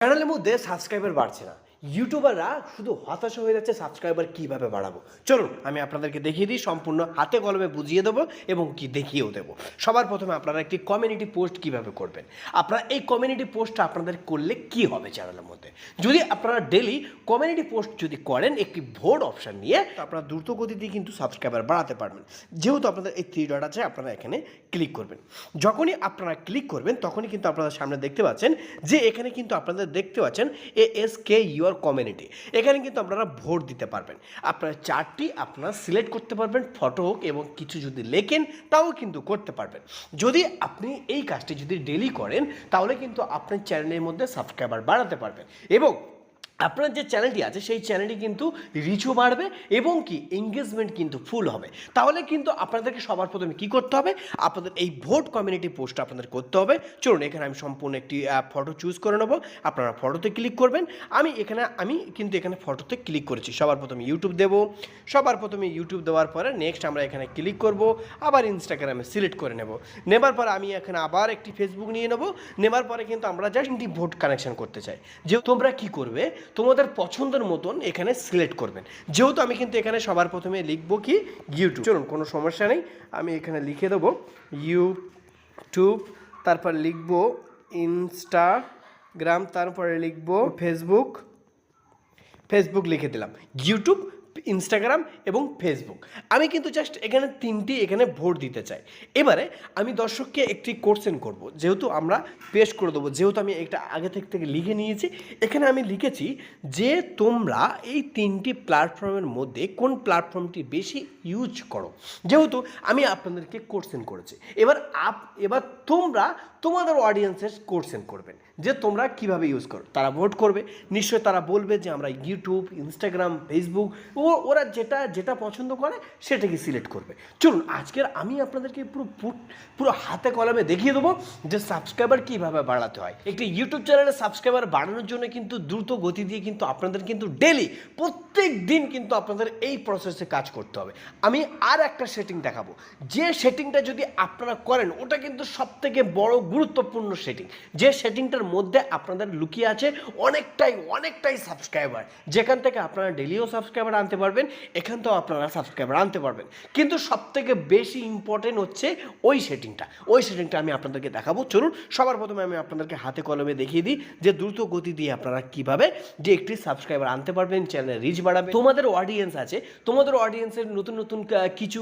চ্যানেলের মধ্যে সাবস্ক্রাইবার বাড়ছে না। ইউটিউবাররা শুধু হতাশা হয়ে যাচ্ছে সাবস্ক্রাইবার কীভাবে বাড়াবো? চলুন, আমি আপনাদেরকে দেখিয়ে দিই, সম্পূর্ণ হাতে কলমে বুঝিয়ে দেবো এবং কি দেখিয়েও দেবো। সবার প্রথমে আপনারা একটি কমিউনিটি পোস্ট কীভাবে করবেন? আপনারা এই কমিউনিটি পোস্টটা আপনাদের করলে কি হবে চ্যানেলের মধ্যে? যদি আপনারা ডেলি কমিউনিটি পোস্ট যদি করেন, একটি ভোট অপশন নিয়ে আপনারা দ্রুত গতিতে কিন্তু সাবস্ক্রাইবার বাড়াতে পারবেন। যেহেতু আপনাদের এই থ্রি ডট আছে, আপনারা এখানে ক্লিক করবেন। যখনই আপনারা ক্লিক করবেন, তখনই কিন্তু আপনারা সামনে দেখতে পাচ্ছেন যে এখানে কিন্তু আপনাদের দেখতে পাচ্ছেন A S K your community এখানে কিন্তু আপনারা ভোট দিতে পারবেন। আপনার চারটি আপনারা সিলেক্ট করতে পারবেন ফটো হোক এবং কিছু যদি লেখেন, তাও কিন্তু করতে পারবেন। যদি আপনি এই কাজটি যদি ডেলি করেন, তাহলে কিন্তু আপনার চ্যানেলের মধ্যে সাবস্ক্রাইবার বাড়াতে পারবেন। এবং আপনার যে চ্যানেলটি আছে, সেই চ্যানেলটি কিন্তু রিচও বাড়বে এবং কি এঙ্গেজমেন্ট কিন্তু ফুল হবে। তাহলে কিন্তু আপনাদেরকে সবার প্রথমে কি করতে হবে? আপনাদের এই ভোট কমিউনিটি পোস্ট আপনাদের করতে হবে। চলুন, এখানে আমি সম্পূর্ণ একটি ফটো চুজ করে নেব। আপনারা ফটোতে ক্লিক করবেন। আমি এখানে, আমি কিন্তু এখানে ফটোতে ক্লিক করেছি। সবার প্রথমে ইউটিউব দেব। সবার প্রথমে ইউটিউব দেওয়ার পরে নেক্সট আমরা এখানে ক্লিক করব। আবার ইনস্টাগ্রামে সিলেক্ট করে নেব। নেবার পরে আমি এখানে আবার একটি ফেসবুক নিয়ে নেব। নেবার পরে কিন্তু আমরা জাস্ট ভোট কানেকশন করতে চাই। যে তোমরা কি করবে? তোমাদের পছন্দের মতন এখানে সিলেক্ট করবেন। যেহেতু আমি কিন্তু এখানে সবার প্রথমে লিখব কি ইউটিউব চলুন, কোনো সমস্যা নেই। আমি এখানে লিখে দেবো ইউটিউব তারপর লিখব ইনস্টাগ্রাম তারপরে লিখব ফেসবুক ফেসবুক লিখে দিলাম। ইউটিউব ইনস্টাগ্রাম এবং ফেসবুক আমি কিন্তু জাস্ট এখানে তিনটি এখানে ভোট দিতে চাই। এবারে আমি দর্শককে একটি কোশ্চেন করব। যেহেতু আমরা পেশ করে দেবো, যেহেতু আমি এটা আগে থেকে থেকে লিখে নিয়েছি, এখানে আমি লিখেছি যে তোমরা এই তিনটি প্ল্যাটফর্মের মধ্যে কোন প্ল্যাটফর্মটি বেশি ইউজ করো। যেহেতু আমি আপনাদেরকে কোশ্চেন করেছি। এবার আপ, এবার তোমরা তোমাদের অডিয়েন্সের কোশ্চেন করবেন। যে তোমরা কীভাবে ইউজ করো? তারা ভোট করবে। নিশ্চয়ই তারা বলবে যে আমরা ইউটিউব ইনস্টাগ্রাম ফেসবুক ও ওরা যেটা যেটা পছন্দ করে, সেটাকে সিলেক্ট করবে। চলুন, আজকের আমি আপনাদেরকে পুরো পুরো হাতে কলমে দেখিয়ে দেবো যে সাবস্ক্রাইবার কীভাবে বাড়াতে হয়। একটি ইউটিউব চ্যানেলে সাবস্ক্রাইবার বাড়ানোর জন্য কিন্তু দ্রুত গতি দিয়ে কিন্তু আপনাদের কিন্তু ডেলি প্রত্যেক দিন কিন্তু আপনাদের এই প্রসেসে কাজ করতে হবে। আমি আর একটা সেটিং দেখাবো। যে সেটিংটা যদি আপনারা করেন, ওটা কিন্তু সব থেকে বড় গুরুত্বপূর্ণ সেটিং যে সেটিংটার মধ্যে আপনাদের লুকিয়ে আছে অনেকটাই অনেকটাই সাবস্ক্রাইবার যেখান থেকে আপনারা ডেলিও সাবস্ক্রাইবার আনতে পারবেন, এখান থেকেও আপনারা সাবস্ক্রাইবার আনতে পারবেন। কিন্তু সব থেকে বেশি ইম্পর্টেন্ট হচ্ছে ওই সেটিংটা ওই সেটিংটা আমি আপনাদেরকে দেখাবো। চলুন, সবার প্রথমে আমি আপনাদেরকে হাতে কলমে দেখিয়ে দিই যে দ্রুত গতি দিয়ে আপনারা কীভাবে যে একটি সাবস্ক্রাইবার আনতে পারবেন চ্যানেলের রিচ বাড়াবে তোমাদের অডিয়েন্স আছে, তোমাদের অডিয়েন্সের নতুন নতুন কিছু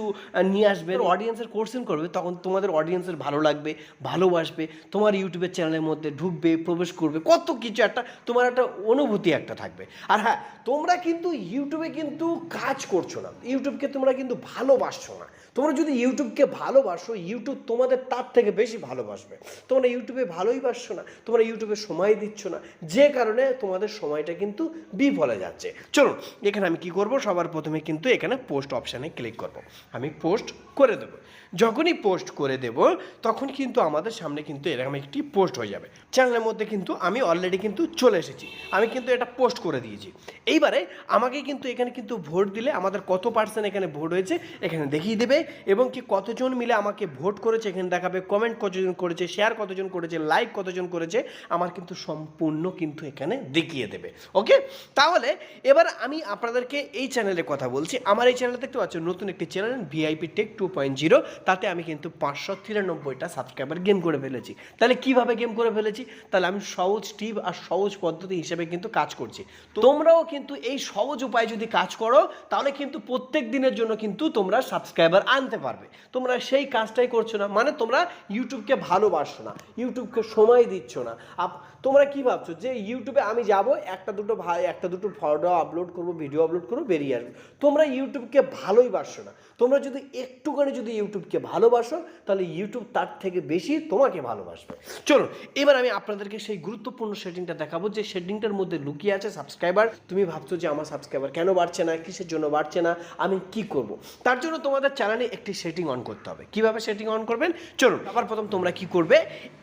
নিয়ে আসবে। অডিয়েন্সের কোর্সিং করবে, তখন তোমাদের অডিয়েন্সের ভালো লাগবে ভালোবাসবে তোমার ইউটিউবের চ্যানেলের মধ্যে ঢুকবে, প্রবেশ করবে, কত কিছু একটা, তোমার একটা অনুভূতি একটা থাকবে। আর হ্যাঁ তোমরা কিন্তু ইউটিউবে কিন্তু কাজ করছ না। ইউটিউবকে তোমরা কিন্তু ভালোবাসছো না। তোমরা যদি ইউটিউবকে ভালোবাসো ইউটিউব তোমাদের তার থেকে বেশি ভালোবাসবে। তোমরা ইউটিউবে ভালোই বাসছো না, তোমরা ইউটিউবে সময় দিচ্ছ না। যে কারণে তোমাদের সময়টা কিন্তু বিফলে যাচ্ছে। চলুন, এখানে আমি কি করব? সবার প্রথমে কিন্তু এখানে পোস্ট অপশানে ক্লিক করব। আমি পোস্ট করে দেবো। যখনই পোস্ট করে দেব, তখন কিন্তু আমাদের সামনে কিন্তু এরকম একটি পোস্ট হয়ে যাবে। চ্যানেলের মধ্যে কিন্তু আমি অলরেডি কিন্তু চলে এসেছি। আমি কিন্তু এটা পোস্ট করে দিয়েছি। এইবারে আমাকে কিন্তু এখানে কিন্তু ভোট দিলে আমাদের কত পার্সেন্ট এখানে ভোট হয়েছে, এখানে দেখিয়ে দেবে এবং কি কতজন মিলে আমাকে ভোট করেছে, এখানে দেখাবে কমেন্ট কতজন করেছে শেয়ার কতজন করেছে লাইক কতজন করেছে, আমার কিন্তু সম্পূর্ণ কিন্তু এখানে দেখিয়ে দেবে। ওকে তাহলে এবার আমি আপনাদেরকে এই চ্যানেলের কথা বলছি। আমার এই চ্যানেল দেখতে পাচ্ছ নতুন একটি channel VIP tech two point zero তাতে আমি কিন্তু পাঁচশো তিরানব্বইটা সাবস্ক্রাইবার গেম করে ফেলেছি। তাহলে কীভাবে গেম করে ফেলেছি? তাহলে আমি সহজ টিপ আর সহজ পদ্ধতি হিসেবে কিন্তু কাজ করছি। তোমরাও কিন্তু এই সহজ উপায় যদি কাজ করো, তাহলে কিন্তু প্রত্যেক দিনের জন্য কিন্তু তোমরা সাবস্ক্রাইবার আনতে পারবে। তোমরা সেই কাজটাই করছ না মানে তোমরা ইউটিউবকে ভালোবাসছো না ইউটিউবকে সময় দিচ্ছ না। তোমরা কি ভাবছ? যে ইউটিউবে আমি যাব, একটা দুটো ভাই, একটা দুটো ফটো আপলোড করব ভিডিও আপলোড করব, বেরিয়ে আসবে। তোমরা ইউটিউবকে ভালোই বাসছো না। তোমরা যদি একটুখানি যদি ইউটিউবকে ভালোবাসো, তাহলে ইউটিউব তার থেকে বেশি তোমাকে ভালোবাসবে। চলুন এবার আমি আপনাদেরকে সেই গুরুত্বপূর্ণ সেটিংটা দেখাবো, যে সেটিংটার মধ্যে লুকিয়ে আছে সাবস্ক্রাইবার তুমি ভাবছ যে আমার সাবস্ক্রাইবার কেন বাড়ছে না, কিসের জন্য বাড়ছে না, আমি কি করব? তার জন্য তোমাদের চ্যানেলে একটি সেটিং অন করতে হবে। কীভাবে সেটিং অন করবেন? চলুন আবার প্রথম তোমরা কি করবে?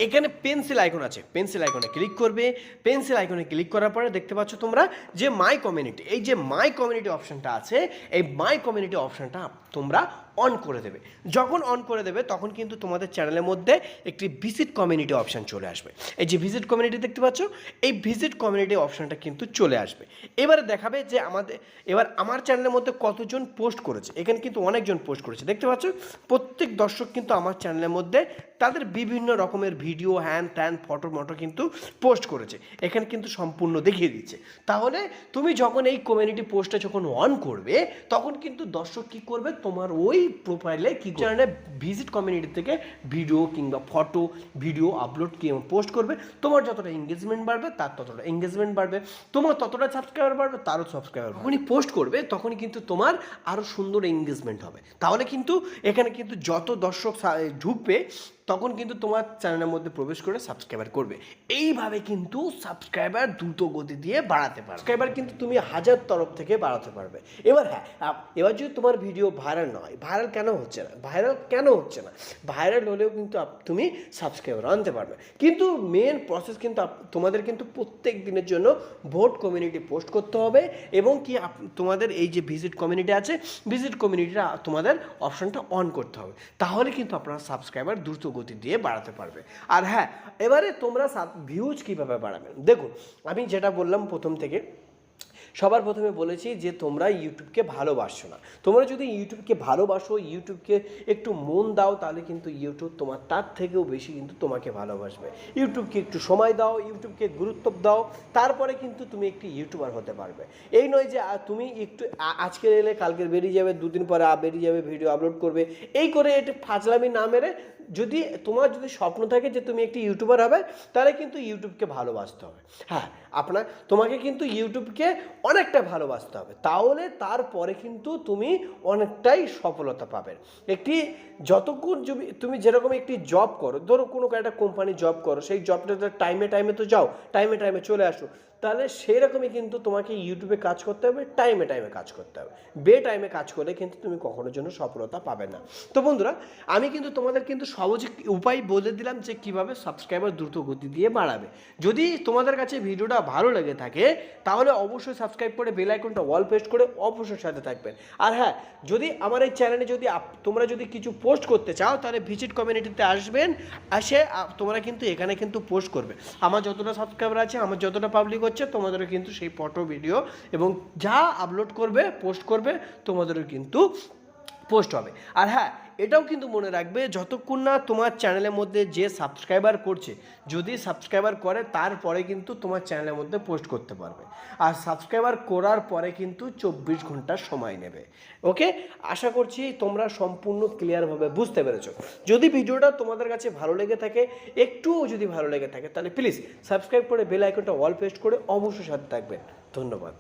এখানে পেন্সিল আইকন আছে। পেন্সিল আইকনে ক্লিক করবে। পেন্সিল আইকনে ক্লিক করার পরে দেখতে পাচ্ছ তোমরা যে মাই কমিউনিটি এই যে মাই কমিউনিটি অপশনটা আছে, এই মাই কমিউনিটি অপশনটা তোমরা অন করে দেবে। যখন অন করে দেবে, তখন কিন্তু তোমাদের চ্যানেলের মধ্যে একটি ভিজিট কমিউনিটি অপশান চলে আসবে। এই যে ভিজিট কমিউনিটি দেখতে পাচ্ছ, এই ভিজিট কমিউনিটি অপশানটা কিন্তু চলে আসবে। এবারে দেখাবে যে আমাদের, এবার আমার চ্যানেলের মধ্যে কতজন পোস্ট করেছে। এখানে কিন্তু অনেকজন পোস্ট করেছে। দেখতে পাচ্ছ, প্রত্যেক দর্শক কিন্তু আমার চ্যানেলের মধ্যে তাদের বিভিন্ন রকমের ভিডিও, হ্যান ট্যান ফটো মটো কিন্তু পোস্ট করেছে। এখানে কিন্তু সম্পূর্ণ দেখিয়ে দিচ্ছে। তাহলে তুমি যখন এই কমিউনিটি পোস্টটা যখন অন করবে, তখন কিন্তু দর্শক কি করবে? তোমার ওই প্রোফাইলে কি চ্যানেলে ভিজিট কমিউনিটি থেকে ভিডিও কিংবা ফটো ভিডিও আপলোড কি পোস্ট করবে? তোমার যতটা এঙ্গেজমেন্ট বাড়বে, তার ততটা এঙ্গেজমেন্ট বাড়বে। তোমার ততটা সাবস্ক্রাইবার বাড়বে, তারও সাবস্ক্রাইবার যখনই পোস্ট করবে, তখনই কিন্তু তোমার আরও সুন্দর এঙ্গেজমেন্ট হবে। তাহলে কিন্তু এখানে কিন্তু যত দর্শক ঢুকবে তখন কিন্তু তোমার চ্যানেলের মধ্যে প্রবেশ করে সাবস্ক্রাইবার করবে। এইভাবে কিন্তু সাবস্ক্রাইবার দ্রুত গতি দিয়ে বাড়াতে পারবে। সাবস্ক্রাইবার কিন্তু তুমি হাজার তরফ থেকে বাড়াতে পারবে। এবার হ্যাঁ এবার যদি তোমার ভিডিও ভাইরাল নয় ভাইরাল কেন হচ্ছে না? ভাইরাল কেন হচ্ছে না? ভাইরাল হলেও কিন্তু তুমি সাবস্ক্রাইবার আনতে পারবে। কিন্তু মেন প্রসেস কিন্তু তোমাদের কিন্তু প্রত্যেক দিনের জন্য ভোট কমিউনিটি পোস্ট করতে হবে এবং কি তোমাদের এই যে ভিজিট কমিউনিটি আছে ভিজিট কমিউনিটিটা তোমাদের অপশনটা অন করতে হবে। তাহলে কিন্তু আপনারা সাবস্ক্রাইবার দ্রুত গতি দিয়ে বাড়াতে পারবে। আর হ্যাঁ এবারে তোমরা ভিউজ কীভাবে বাড়াবে? দেখুন আমি যেটা বললাম প্রথম থেকে, সবার প্রথমে বলেছি যে তোমরা ইউটিউবকে ভালোবাসো না। তোমরা যদি ইউটিউবকে ভালোবাসো ইউটিউবকে একটু মন দাও, তাহলে কিন্তু ইউটিউব তোমার, তার থেকেও বেশি কিন্তু তোমাকে ভালোবাসবে। ইউটিউবকে একটু সময় দাও ইউটিউবকে গুরুত্ব দাও, তারপরে কিন্তু তুমি একটি ইউটিউবার হতে পারবে। এই নয় যে তুমি একটু আজকে এলে কালকে বেরিয়ে যাবে, দুদিন পরে বেরিয়ে যাবে ভিডিও আপলোড করবে। এই করে এটা ফাজলামি না মেরে যদি তোমার যদি স্বপ্ন থাকে যে তুমি একটি ইউটিউবার হবে, তাহলে কিন্তু ইউটিউবকে ভালোবাসতে হবে। হ্যাঁ আপনার, তোমাকে কিন্তু ইউটিউবকে অনেকটা ভালোবাসতে হবে। তাহলে তারপরে কিন্তু তুমি অনেকটাই সফলতা পাবে। একটি যতক্ষণ তুমি তুমি যেরকম একটি জব করো, ধরো কোনো একটা কোম্পানি জব করো, সেই জবটা টাইমে টাইমে তো যাও টাইমে টাইমে চলে আসো। তাহলে সেই রকমই কিন্তু তোমাকে ইউটিউবে কাজ করতে হবে টাইমে টাইমে কাজ করতে হবে। বে টাইমে কাজ করলে কিন্তু তুমি কখনোর জন্য সফলতা পাবে না। তো বন্ধুরা, আমি কিন্তু তোমাদের কিন্তু সহজ উপায় বলে দিলাম যে কীভাবে সাবস্ক্রাইবার দ্রুত গতি দিয়ে বাড়াবে। যদি তোমাদের কাছে ভিডিওটা ভালো লেগে থাকে, তাহলে অবশ্যই সাবস্ক্রাইব করে বেল আইকনটা ওয়াল পেস্ট করে অবশ্যই সাথে থাকবেন। আর হ্যাঁ যদি আমার এই চ্যানেলে যদি তোমরা যদি কিছু পোস্ট করতে চাও, তাহলে ভিজিট কমিউনিটিতে আসবেন। আসে তোমরা কিন্তু এখানে কিন্তু পোস্ট করবে। আমার যতটা সাবস্ক্রাইবার আছে, আমার যতটা পাবলিক হচ্ছে তোমাদেরও কিন্তু সেই ফটো ভিডিও এবং যা আপলোড করবে পোস্ট করবে তোমাদেরও কিন্তু পোস্ট হবে। আর হ্যাঁ এটাও কিন্তু মনে রাখবে, যতক্ষণ না তোমার চ্যানেলের মধ্যে যে সাবস্ক্রাইবার করছে, যদি সাবস্ক্রাইবার করে, তারপরে কিন্তু তোমার চ্যানেলের মধ্যে পোস্ট করতে পারবে। আর সাবস্ক্রাইবার করার পরে কিন্তু চব্বিশ ঘণ্টা সময় নেবে। ওকে? আশা করছি তোমরা সম্পূর্ণ ক্লিয়ারভাবে বুঝতে পেরেছ। যদি ভিডিওটা তোমাদের কাছে ভালো লেগে থাকে, একটুও যদি ভালো লেগে থাকে, তাহলে প্লিজ সাবস্ক্রাইব করে বেল আইকনটা অল পেস্ট করে অবশ্যই সাথে থাকবেন। ধন্যবাদ।